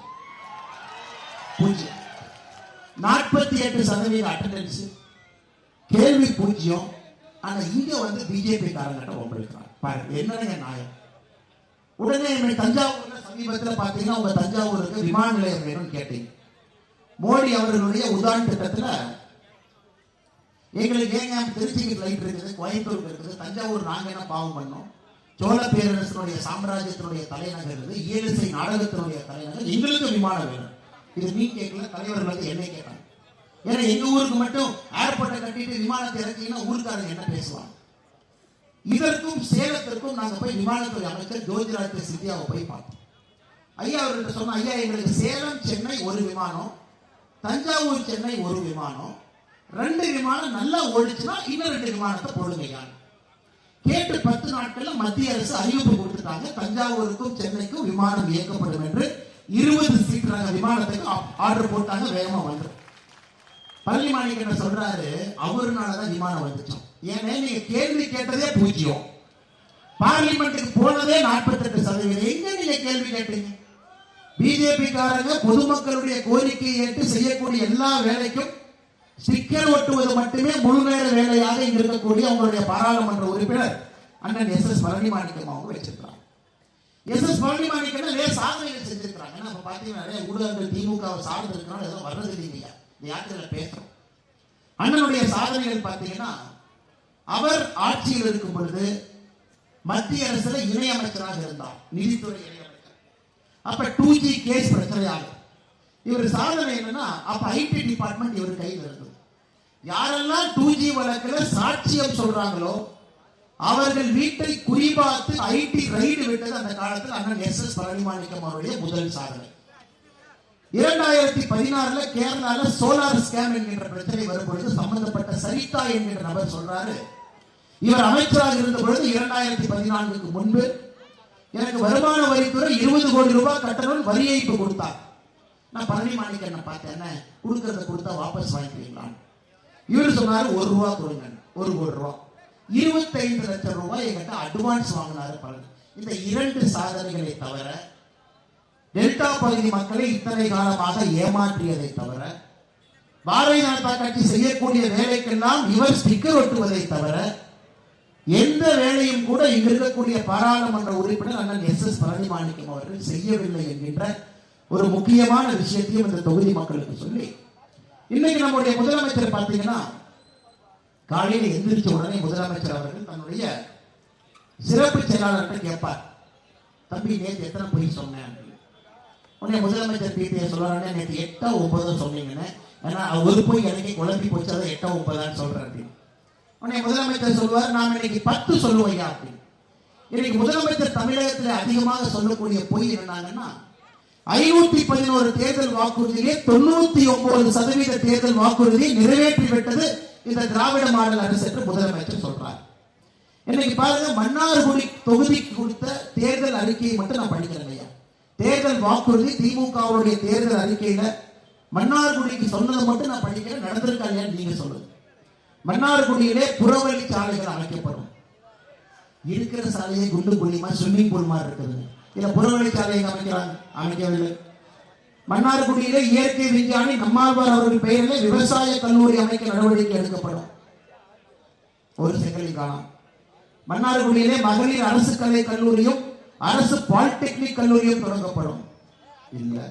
பூஜ்ஜியம். நாற்பத்தி எட்டு சதவீத அட்டண்டன்ஸ் கேள்வி பூஜ்ஜியம். ஆனா இங்க வந்து பிஜேபி காரங்கிட்ட ஒப்படைக்கிறாங்க பாருங்க என்னங்க நியாயம்? உடனே என்னை தஞ்சாவூர்ல சமீபத்தில் பாத்தீங்கன்னா உங்க தஞ்சாவூருக்கு விமான நிலையம் வேணும்னு கேட்டீங்க. மோடி அவர்களுடைய உதான் திட்டத்துல எங்களுக்கு ஏங்க திருச்சிக்கு ஃபிளைட் இருக்குது? கோயம்புத்தூருக்கு இருக்குது. தஞ்சாவூர் நாங்கள் என்ன பாவம் பண்ணோம்? சோழ பேரரசனுடைய சாம்ராஜ்யத்தினுடைய தலைநகர் இருக்குது இயலிசை நாடகத்தினுடைய தலைநகர். எங்களுக்கு விமானம் வேணும். இது நீ கேட்கல தலைவர்கள் வந்து என்ன கேட்டாங்க ஏன்னா எங்க ஊருக்கு மட்டும் ஏர்போர்ட்டை கட்டிட்டு விமானத்தை இறக்கிங்கன்னா ஊருக்காரங்க என்ன பேசுவாங்க? இதற்கும் சேலத்திற்கும் நாங்க போய் விமானத்துறை அமைச்சர் ஜோதிராஜ்ய சிந்தியாவை போய் பார்த்தோம். ஐயா அவர்கிட்ட சொன்னோம் ஐயா எங்களுக்கு சேலம் சென்னை ஒரு விமானம் தஞ்சாவூர் சென்னை ஒரு விமானம் ரெண்டு விமானம் நல்லா ஓடிச்சுன்னா இன்னும் ரெண்டு விமானத்தை போடுங்க கேட்டு பத்து நாட்கள்ல மத்திய அரசு அறிவிப்பு கொடுத்துட்டாங்க. தஞ்சாவூருக்கும் சென்னைக்கும் விமானம் இயக்கப்படும் என்று இருபது சீட் நாங்க விமானத்துக்கு ஆர்டர் போட்டாங்க வேகமா வந்துடும் பள்ளி மாணிக்க சொல்றாரு அவருனாலதான் விமானம் வந்துச்சோம். ஏன்னா நீங்க கேள்வி கேட்டதே பூஜ்ஜியம். பார்லிமெண்ட்டுக்கு போனதே நாற்பத்தெட்டு சதவீதம். எங்க நீங்க கேள்வி கேட்டீங்க? பிஜேபி காரங்க பொதுமக்களுடைய கோரிக்கையை ஏற்று செய்யக்கூடிய எல்லா வேலைக்கும் ஸ்டிக்கர் ஒட்டுவது மட்டுமே முழு நேர வேலையாக இங்க இருக்கக்கூடிய அவங்களுடைய பாராளுமன்ற உறுப்பினர் அண்ணன் எஸ் எஸ் பழனிமாணிக்கம் அவங்க வச்சிருக்கிறாங்க. எஸ் எஸ் பழனிமாணிக்கம் நிறைய சாதனைகள் செஞ்சிருக்கிறாங்க. ஏன்னா பாத்தீங்கன்னா நிறைய ஊடகங்கள் திமுக சார்ந்து இருக்கிறனால ஏதோ வர்றது இல்லையா? இந்த யாத்திரையில பேசுறோம். அண்ணனுடைய சாதனைகள் பார்த்தீங்கன்னா அவர் ஆட்சியில் இருக்கும் பொழுது மத்திய அரசுல இணையமைச்சராக இருந்தார். நிதித்துறை இணையமைச்சர். அப்ப டூ ஜி கேஸ் பிரச்சனையாக இவர் சாதனை என்னன்னா அப்ப ஐடி டிபார்ட்மெண்ட் இவர் கையில் இருந்தது. யாரெல்லாம் டூ ஜி வழக்குல சாட்சியம் சொல்றாங்களோ அவர்கள் வீட்டை குறிபார்த்து ஐடி ரைடு விட்டது அந்த காலத்தில் அண்ணன் எஸ் எஸ் பழனிமாணிக்கம் அவருடைய முதல் சாதனை. இரண்டாயிரத்தி பதினாறுல கேரளால சோலார் ஸ்கேம் என்கின்ற பிரச்சனை வரும்பொழுது சம்பந்தப்பட்ட சரிதா என்கின்ற நபர் சொல்றாரு. இவர் அமைச்சராக இருந்த பொழுது இரண்டாயிரத்தி பதினான்குக்கு முன்பு எனக்கு வருமான வரித்துறை இருபது கோடி ரூபாய் கட்டணும் வரி ஏய்ப்பு கொடுத்தார். நான் பழனி மாணிக்கண்ணை பார்த்தேன் கொடுக்கறத கொடுத்தா வாபஸ் வாங்கிக்கிறீங்களா இவர் சொன்னாரு ஒரு ரூபா கொடுங்க. ஒரு கோடி ரூபா. இருபத்தைந்து லட்சம் ரூபாய் எங்கிட்ட அட்வான்ஸ் வாங்கினாரு பலன் இந்த இரண்டு சாதனைகளை தவிர டெல்டா பகுதி மக்களை இத்தனை காலமாக ஏமாற்றியதை தவிர பாரதிய ஜனதா கட்சி செய்யக்கூடிய வேலைக்கெல்லாம் இவர் ஸ்டிக்கர் ஒட்டுவதை தவிர எந்த வேலையும் கூட இங்க இருக்கக்கூடிய பாராளுமன்ற உறுப்பினர் அண்ணன் எஸ் எஸ் பழனிமாணிக்கம் அவர்கள் செய்யவில்லை என்கின்ற ஒரு முக்கியமான விஷயத்தையும் இந்த தொகுதி மக்களுக்கு சொல்லி இன்னைக்கு நம்முடைய முதலமைச்சர் பார்த்தீங்கன்னா காலையில் எந்திரிச்ச உடனே முதலமைச்சர் அவர்கள் தன்னுடைய சிறப்பு செயலாளர்கிட்ட கேட்பார். தம்பி நேற்று எத்தனை பொய் சொன்னேன்? அப்படின்னு. உடனே முதலமைச்சர் பிபிஐ சொல்றாரு நேற்று எட்டா ஒன்பதோ சொன்னீங்கன்னு. ஏன்னா ஒரு போய் எனக்கு குழம்பி போச்சு அதை எட்டா ஒன்பதான்னு சொல்றாரு உடனே முதலமைச்சர் சொல்வார் நாம் இன்னைக்கு பத்து சொல்லுவையா அப்படின்னு. இன்னைக்கு முதலமைச்சர் தமிழகத்தில் அதிகமாக சொல்லக்கூடிய பொய் என்னங்கன்னா ஐநூத்தி பதினோரு தேர்தல் வாக்குறுதியிலே தொண்ணூத்தி ஒன்பது சதவீத தேர்தல் வாக்குறுதியை நிறைவேற்றி விட்டது இந்த திராவிட மாடல் அரசு என்று முதலமைச்சர் சொல்றார். இன்னைக்கு பாருங்க மன்னார்குடி தொகுதிக்கு கொடுத்த தேர்தல் அறிக்கையை மட்டும் நான் படிக்கிறேன் ஐயா. தேர்தல் வாக்குறுதி திமுகவுடைய தேர்தல் அறிக்கையில மன்னார்குடிக்கு சொன்னதை மட்டும் நான் படிக்கிறேன் நடந்திருக்கா நீங்க சொல்றது மன்னார்குடியிலே புறவழி சாலைகள் அமைக்கப்படும். இருக்கிற சாலையை குண்டு குழிமா ஸ்விம்மிங் பூல் மாதிரி இருக்குது. இல்ல புறவழிச்சாலையை அமைக்கிறாங்க. அமைக்கவில்லை. மன்னார்குடியிலே இயற்கை விஞ்ஞானி நம்மாழ்வார் அவர்கள் பெயரில் விவசாய கல்லூரி அமைக்க நடவடிக்கை எடுக்கப்படும். ஒரு செங்கலை காணாம். மன்னார்குடியிலே மகளிர் அரசு கலை கல்லூரியும் அரசு பாலிடெக்னிக் கல்லூரியும் தொடங்கப்படும். இல்ல.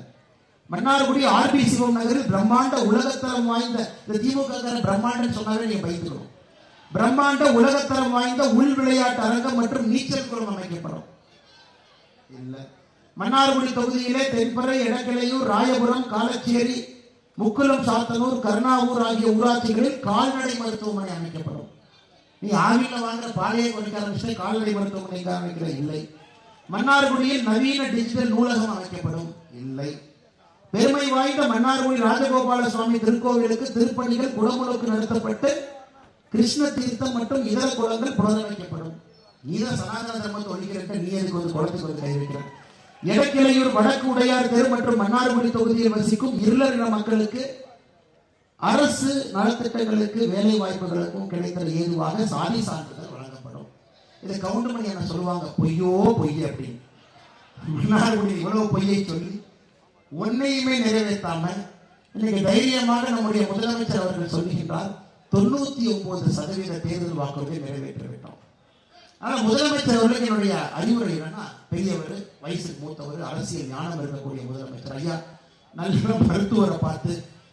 மன்னார்குடி ஆர்பி சிவம் நகரில் பிரம்மாண்ட உலகத்தரம் வாய்ந்த இந்த திமுக பிரம்மாண்டம் சொன்னாவே நீங்க பயந்துக்கணும் பிரம்மாண்ட உலகத்தரம் வாய்ந்த உள் விளையாட்டு அரங்கம் மற்றும் நீச்சல் குளம் அமைக்கப்படும். மன்னார்குடி தொகுதியிலே தென்பறை எடக்கிளையூர் ராயபுரம் காலச்சேரி முக்குளம் சாத்தனூர் கருணாவூர் ஆகிய ஊராட்சிகளில் கால்நடை மருத்துவமனை அமைக்கப்படும். நீ ஆவியில் வாங்குற பாலையை குறைக்க ஆரம்பிச்சு கால்நடை மருத்துவமனை இங்க அமைக்கிற இல்லை. மன்னார்குடியில் நவீன டிஜிட்டல் நூலகம் அமைக்கப்படும் இல்லை. பெருமை வாய்ந்த மன்னார்குடி ராஜகோபால சுவாமி திருக்கோவிலுக்கு திருப்பணிகள் குடமுழுக்கு நடத்தப்பட்டு கிருஷ்ண தீர்த்தம் மற்றும் இதர குளங்கள் புனரமைக்கப்படும். நீதான் சனாதன தர்மத்தை நீ எதுக்கு வந்து குளத்துக்கு வந்து கை வைக்கிற? வடக்கு உடையார் தெரு மற்றும் மன்னார்குடி தொகுதியில் வசிக்கும் இருளர் இன மக்களுக்கு அரசு நலத்திட்டங்களுக்கு வேலை வாய்ப்புகளுக்கும் கிடைத்தல் ஏதுவாக சாதி சான்றிதழ் வழங்கப்படும். இதை கவுண்டமணி என்ன சொல்லுவாங்க? பொய்யோ பொய் அப்படின்னு. மன்னார்குடி இவ்வளவு பொய்யை சொல்லி ஒன்னையுமே நிறைவேற்றாம இன்னைக்கு தைரியமாக நம்முடைய முதலமைச்சர் அவர்கள் சொல்லுகின்றார் தொண்ணூத்தி ஒன்பது சதவீத தேர்தல் வாக்குறுதியை வேண்டும் ஆனால் ஆனா முதலமைச்சர் அவர்களுக்கு என்னுடைய அறிவுரை என்னன்னா பெரியவர் வயசுக்கு மூத்தவர் அரசியல் ஞானம் இருக்கக்கூடிய முதலமைச்சர். ஐயா நல்ல மருத்துவரை பார்த்து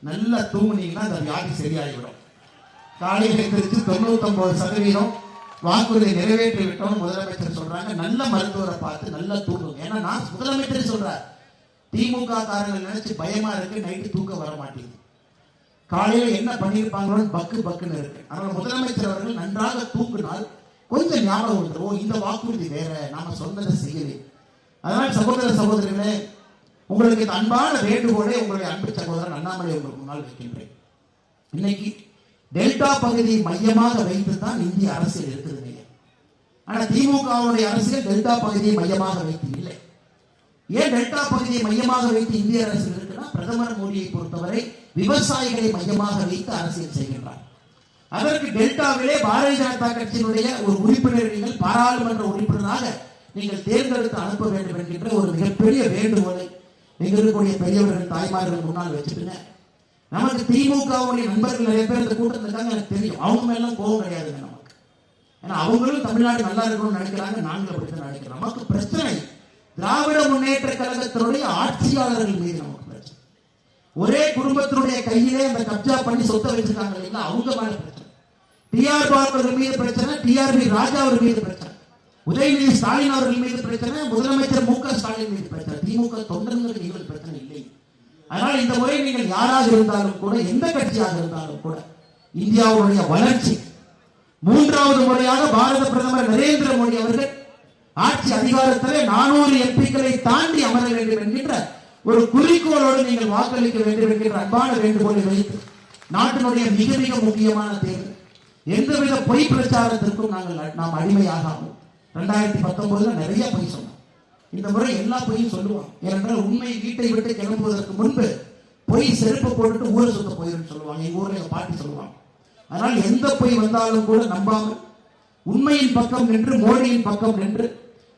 நல்லா தூங்குனீங்கன்னா அந்த வியாதி சரியாகிவிடும் காலையில் எழுந்திரிச்சு தொண்ணூத்தொன்பது சதவீதம் வாக்குறுதியை நிறைவேற்றி விட்டோம் முதலமைச்சர் சொல்றாங்க. நல்ல மருத்துவரை பார்த்து நல்லா தூங்குங்க. ஏன்னா நான் முதலமைச்சர் சொல்றார் திமுக காரர்கள் நினைச்சு பயமா இருக்கு நைட்டு தூக்க வர மாட்டேங்குது. காலையில என்ன பண்ணியிருப்பாங்களோன்னு பக்கு பக்குன்னு இருக்கு. ஆனால் முதலமைச்சர் அவர்கள் நன்றாக தூங்கினால் கொஞ்சம் ஞாபகப்படுத்துவோம் ஓ இந்த வாக்குறுதி வேற நாம சொன்னதை செய்யவே. அதனால் சகோதர சகோதரிகளே உங்களுக்கு இந்த அன்பான வேண்டுகோளை உங்களுடைய அன்பு சகோதரன் அண்ணாமலை உங்களுக்கு முன்னால் வைக்கின்றேன். இன்னைக்கு டெல்டா பகுதியை மையமாக வைத்து தான் இந்திய அரசியல் இருக்குது ஆனா திமுகவுடைய அரசியல் டெல்டா பகுதியை மையமாக வைத்து இல்லை. ஏன் டெல்டா பகுதியை மையமாக வைத்து இந்திய அரசியல் இருக்குன்னா பிரதமர் மோடியை பொறுத்தவரை விவசாயிகளை மையமாக வைத்து அரசியல் செய்கின்றார். அதற்கு டெல்டாவிலே பாரதிய ஜனதா கட்சியினுடைய ஒரு உறுப்பினர் நீங்கள் பாராளுமன்ற உறுப்பினராக நீங்கள் தேர்ந்தெடுத்து அனுப்ப வேண்டும் என்கின்ற ஒரு மிகப்பெரிய வேண்டுகோளை இங்க இருக்கக்கூடிய பெரியவர்கள் தாய்மார்கள் முன்னால் வச்சுட்டுங்க நமக்கு திமுகவுடைய நண்பர்கள் நிறைய பேர் இந்த கூட்டத்தில் இருக்காங்க எனக்கு தெரியும். அவங்க மேலாம் கோபம் கிடையாதுங்க நமக்கு. ஏன்னா அவங்களும் தமிழ்நாடு நல்லா இருக்கணும்னு நினைக்கிறாங்க நாங்கள் அப்படித்தான் நினைக்கிறோம். நமக்கு பிரச்சனை. திராவிட முன்னேற்ற கழகத்தினுடைய ஆட்சியாளர்கள் மீது நமக்கு பிரச்சனை. ஒரே குடும்பத்தினுடைய கையிலே அந்த கப்ஜா பண்ணி சொத்தை வச்சிருக்காங்க இல்லைங்களா அவங்க மேல பிரச்சனை. டிஆர் அவர்கள் மீது பிரச்சனை டிஆர்பி ராஜா அவர்கள் மீது பிரச்சனை. உதயநிதி ஸ்டாலின் அவர்கள் மீது பிரச்சனை முதலமைச்சர் மு க ஸ்டாலின் மீது பிரச்சனை. திமுக தொண்டர்களுக்கு நீங்கள் பிரச்சனை இல்லை. அதனால் இந்த முறை நீங்கள் யாராக இருந்தாலும் கூட எந்த கட்சியாக இருந்தாலும் கூட இந்தியாவுடைய வளர்ச்சி மூன்றாவது முறையாக பாரத பிரதமர் நரேந்திர மோடி அவர்கள் ஆட்சி அதிகாரத்திலே நானூறு எம்பிக்களை தாண்டி அமர வேண்டும் என்கின்ற ஒரு குறிக்கோளோடு நீங்கள் வாக்களிக்க வேண்டும் என்கின்ற அன்பான வேண்டுகோளை வைத்து நாட்டினுடைய மிக மிக முக்கியமான தேர்தல். எந்தவித பொய் பிரச்சாரத்திற்கும் நாங்கள் நாம் அடிமையாகாமல். ரெண்டாயிரத்தி பத்தொன்பதுல நிறைய பொய் சொன்னோம். இந்த முறை எல்லா பொய்யும் சொல்லுவோம். ஏனென்றால் உண்மை வீட்டை விட்டு கிளம்புவதற்கு முன்பு பொய் செருப்பு போட்டுட்டு ஊரை சுத்த போயிருந்து சொல்லுவாங்க. எங்க ஊர்ல எங்க பாட்டி சொல்லுவாங்க. அதனால் எந்த பொய் வந்தாலும் கூட நம்பாமல் உண்மையின் பக்கம் நின்று மோடியின் பக்கம் நின்று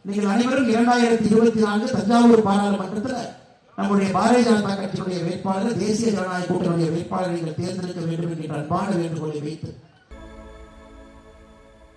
நீங்கள் அனைவரும் இரண்டாயிரத்தி இருபத்தி நான்கு தஞ்சாவூர் பாராளுமன்றத்தில் நம்முடைய பாரதிய ஜனதா கட்சியினுடைய வேட்பாளர் தேசிய ஜனநாயக கூட்டணியுடைய வேட்பாளர் நீங்கள் தேர்ந்தெடுக்க வேண்டும் என்கின்ற அன்பான வேண்டுகோளை வைத்து